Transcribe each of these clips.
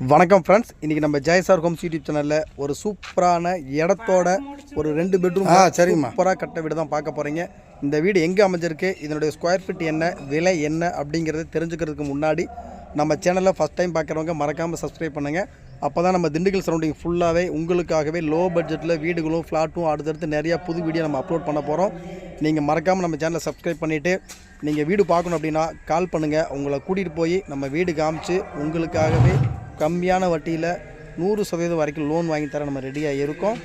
வணக்கம் ஃப்ரெண்ட்ஸ் இன்றைக்கி நம்ம ஜெயசார் ஹோம்ஸ் யூடியூப் சேனலில் ஒரு சூப்பரான இடத்தோட ஒரு ரெண்டு பெட்ரூம் ஆ, சரிங்கம்மா. சூப்பராக கட்ட வீடு தான் பார்க்க போகிறீங்க இந்த வீடு எங்கே அமைஞ்சிருக்கு இதனுடைய ஸ்கொயர் ஃபீட் என்ன விலை என்ன அப்படிங்கிறத தெரிஞ்சுக்கிறதுக்கு முன்னாடி நம்ம சேனலை ஃபஸ்ட் டைம் பார்க்குறவங்க மறக்காமல் சப்ஸ்கிரைப் பண்ணுங்கள் அப்போ தான் நம்ம திண்டுக்கல் சரௌண்டிங் ஃபுல்லாகவே உங்களுக்காகவே லோ பட்ஜெட்டில் வீடுகளும் ஃப்ளாட்டும் அடுத்தடுத்து நிறையா புது வீடியோ நம்ம அப்லோட் பண்ண போகிறோம் நீங்கள் மறக்காமல் நம்ம சேனலை சப்ஸ்கிரைப் பண்ணிவிட்டு நீங்கள் வீடு பார்க்கணும் அப்படின்னா கால் பண்ணுங்கள் உங்களை கூட்டிகிட்டு போய் நம்ம வீடு காமிச்சு உங்களுக்காகவே கம்மியான வட்டியில் நூறு சதவீதம் வரைக்கும் லோன் வாங்கி தர நம்ம ரெடியாக இருக்கோம்.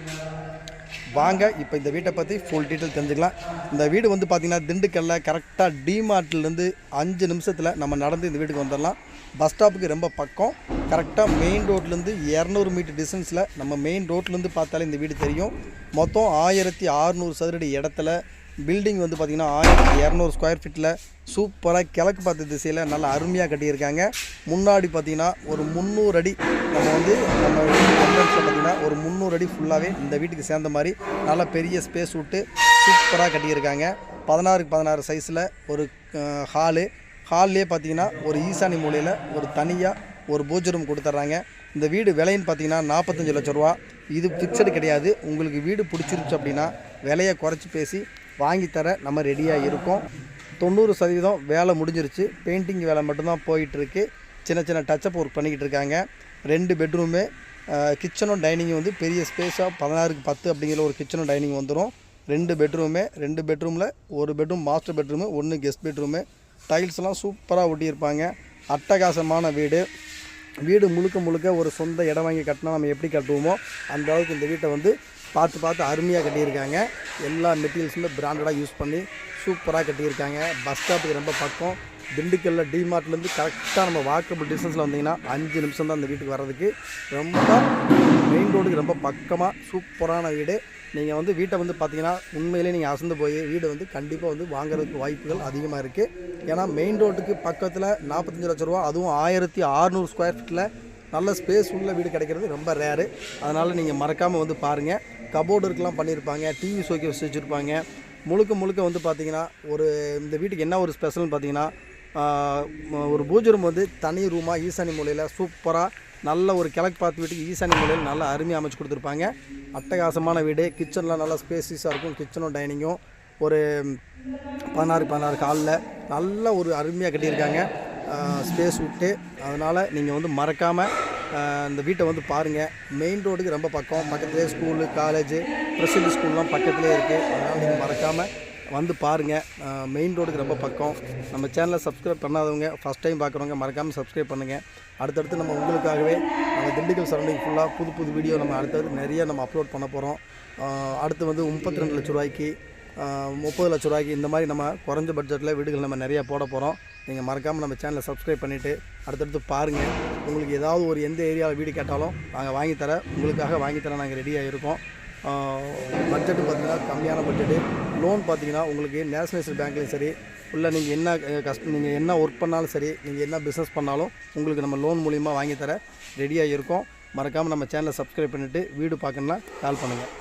வாங்க இப்போ இந்த வீட்டை பற்றி ஃபுல் டீட்டெயில் தெரிஞ்சுக்கலாம். இந்த வீடு வந்து பார்த்திங்கன்னா திண்டுக்கல்ல கரெக்டாக டிமார்ட்லேருந்து அஞ்சு நிமிஷத்தில் நம்ம நடந்து இந்த வீட்டுக்கு வந்துடலாம். பஸ் ஸ்டாப்புக்கு ரொம்ப பக்கம். கரெக்டாக மெயின் ரோட்லேருந்து இரநூறு மீட்டர் டிஸ்டன்ஸில் நம்ம மெயின் ரோட்லேருந்து பார்த்தாலே இந்த வீடு தெரியும். மொத்தம் ஆயிரத்தி அறநூறு சதுரடி இடத்துல பில்டிங் வந்து பார்த்திங்கன்னா ஆயிரத்தி இரநூறு ஸ்கொயர் ஃபீட்டில் சூப்பராக கிழக்கு பார்த்த திசையில் நல்லா அருமையாக கட்டியிருக்காங்க. முன்னாடி பார்த்திங்கன்னா ஒரு முந்நூறு அடி நம்ம வந்து நம்ம என்ட்ரன்ஸில் பார்த்திங்கன்னா ஒரு முந்நூறு அடி ஃபுல்லாகவே இந்த வீட்டுக்கு சேர்ந்த மாதிரி நல்லா பெரிய ஸ்பேஸ் விட்டு சூப்பராக கட்டியிருக்காங்க. பதினாறுக்கு பதினாறு சைஸில் ஒரு ஹாலு ஹால்லே பார்த்தீங்கன்னா ஒரு ஈசானி மூலையில் ஒரு தனியாக ஒரு பூஜை ரூம் கொடுத்துட்றாங்க இந்த வீடு விலைன்னு பார்த்தீங்கன்னா நாற்பத்தஞ்சு லட்ச ரூபா. இது ஃபிக்ஸடு கிடையாது. உங்களுக்கு வீடு பிடிச்சிருச்சு அப்படின்னா விலையை குறைச்சி பேசி வாங்கித்தர தர நம்ம ரெடியாக இருக்கோம். தொண்ணூறு சதவீதம் வேலை முடிஞ்சிருச்சு. பெயிண்டிங் வேலை மட்டும்தான் போயிட்டுருக்கு. சின்ன சின்ன டச்சப் ஒர்க் பண்ணிக்கிட்டு இருக்காங்க. ரெண்டு பெட்ரூமு கிச்சனும் டைனிங்கும் வந்து பெரிய ஸ்பேஸாக பதினாறுக்கு பத்து அப்படிங்கிற ஒரு கிச்சனும் டைனிங் வந்துடும் ரெண்டு பெட்ரூமு ரெண்டு பெட்ரூமில் ஒரு பெட்ரூம் மாஸ்டர் பெட்ரூமு ஒன்று கெஸ்ட் பெட்ரூமு டைல்ஸ்லாம் சூப்பராக ஒட்டியிருப்பாங்க. அட்டகாசமான வீடு. வீடு முழுக்க முழுக்க ஒரு சொந்த இடம் வாங்கி கட்டினா நம்ம எப்படி கட்டுவோமோ அந்த அளவுக்கு இந்த வீட்டை வந்து பார்த்து பார்த்து அருமையாக கட்டியிருக்காங்க. எல்லா மெட்டீரியல்ஸுமே பிராண்டடாக யூஸ் பண்ணி சூப்பராக கட்டியிருக்காங்க. பஸ் ஸ்டாப்புக்கு ரொம்ப பக்கம். திண்டுக்கல்லில் டிமார்ட்லேருந்து கரெக்டாக நம்ம வாக்கபிள் டிஸ்டன்ஸில் வந்தீங்கன்னா அஞ்சு நிமிஷம் தான் அந்த வீட்டுக்கு வர்றதுக்கு. ரொம்ப மெயின் ரோடுக்கு ரொம்ப பக்கமாக சூப்பரான வீடு. நீங்கள் வந்து வீட்டை வந்து பார்த்தீங்கன்னா உண்மையிலே நீங்கள் அசந்து போய் வீடு வந்து கண்டிப்பாக வந்து வாங்குறதுக்கு வாய்ப்புகள் அதிகமாக இருக்குது ஏன்னா மெயின் ரோட்டுக்கு பக்கத்தில் நாற்பத்தஞ்சு லட்ச ரூபா அதுவும் ஆயிரத்தி அறநூறு ஸ்கொயர் ஃபீட்டில் நல்ல ஸ்பேஸ் உள்ள வீடு கிடைக்கிறது ரொம்ப ரேரு அதனால் நீங்கள் மறக்காமல் வந்து பாருங்கள் கபோர்டு இருக்கலாம் பண்ணியிருப்பாங்க டிவி சோக்கி வச்சு வச்சுருப்பாங்க. முழுக்க முழுக்க வந்து பார்த்திங்கன்னா ஒரு இந்த வீட்டுக்கு என்ன ஒரு ஸ்பெஷல்னு பார்த்தீங்கன்னா ஒரு பூஜை ரூம் வந்து தனி ரூமாக ஈசானி மூலையில் சூப்பராக நல்ல ஒரு கிழக்கு பார்த்து வீட்டுக்கு ஈசானி மூலையில் நல்லா அருமையாக அமைச்சு கொடுத்துருப்பாங்க. அட்டகாசமான வீடு கிச்சன்லாம் நல்லா ஸ்பேசியஸாக இருக்கும் கிச்சனும் டைனிங்கும் ஒரு பதினாறு பதினாறு காலில் நல்ல ஒரு அருமையாக கட்டியிருக்காங்க. ஸ்பேஸ் விட்டு அதனால் நீங்கள் வந்து மறக்காமல் இந்த வீட்டை வந்து பாருங்கள் மெயின் ரோடுக்கு ரொம்ப பக்கம். பக்கத்துலேயே ஸ்கூலு காலேஜு பிரசிடென்ட் ஸ்கூல்லாம் பக்கத்துலேயே இருக்குது அதனால் நீங்கள் மறக்காமல் வந்து பாருங்கள் மெயின் ரோடுக்கு ரொம்ப பக்கம். நம்ம சேனலை சப்ஸ்கிரைப் பண்ணாதவங்க ஃபஸ்ட் டைம் பார்க்குறவங்க மறக்காமல் சப்ஸ்கிரைப் பண்ணுங்கள் அடுத்தடுத்து நம்ம உங்களுக்காகவே நம்ம திண்டுக்கல் சரௌண்டிங் ஃபுல்லாக புது புது வீடியோ நம்ம அடுத்தடுத்து நிறைய நம்ம அப்லோட் பண்ண போகிறோம் அடுத்து வந்து முப்பத்தி ரெண்டு லட்ச ரூபாய்க்கு முப்பது லட்ச ரூபாய்க்கு இந்த மாதிரி நம்ம குறைஞ்ச பட்ஜெட்டில் வீடுகள் நம்ம நிறைய போட போகிறோம் நீங்கள் மறக்காமல் நம்ம சேனலை சப்ஸ்கிரைப் பண்ணிவிட்டு அடுத்தடுத்து பாருங்கள் உங்களுக்கு ஏதாவது ஒரு எந்த ஏரியாவில் வீடு கேட்டாலும் நாங்கள் வாங்கி உங்களுக்காக வாங்கித்தர தர நாங்கள் ரெடியாக இருக்கோம் பட்ஜெட்டு பார்த்தீங்கன்னா கம்மியான பட்ஜெட்டு லோன் பார்த்தீங்கன்னா உங்களுக்கு நேஷனலைஸ்டு பேங்க்லேயும் சரி இல்லை நீங்கள் என்ன கஷ்ட நீங்கள் என்ன ஒர்க் பண்ணாலும் சரி நீங்கள் என்ன பிஸ்னஸ் பண்ணாலும் உங்களுக்கு நம்ம லோன் மூலிமா வாங்கித்தர தர ரெடியாக இருக்கோம் மறக்காமல் நம்ம சேனலை சப்ஸ்கிரைப் பண்ணிவிட்டு வீடு பார்க்கணுன்னா கால் பண்ணுங்கள்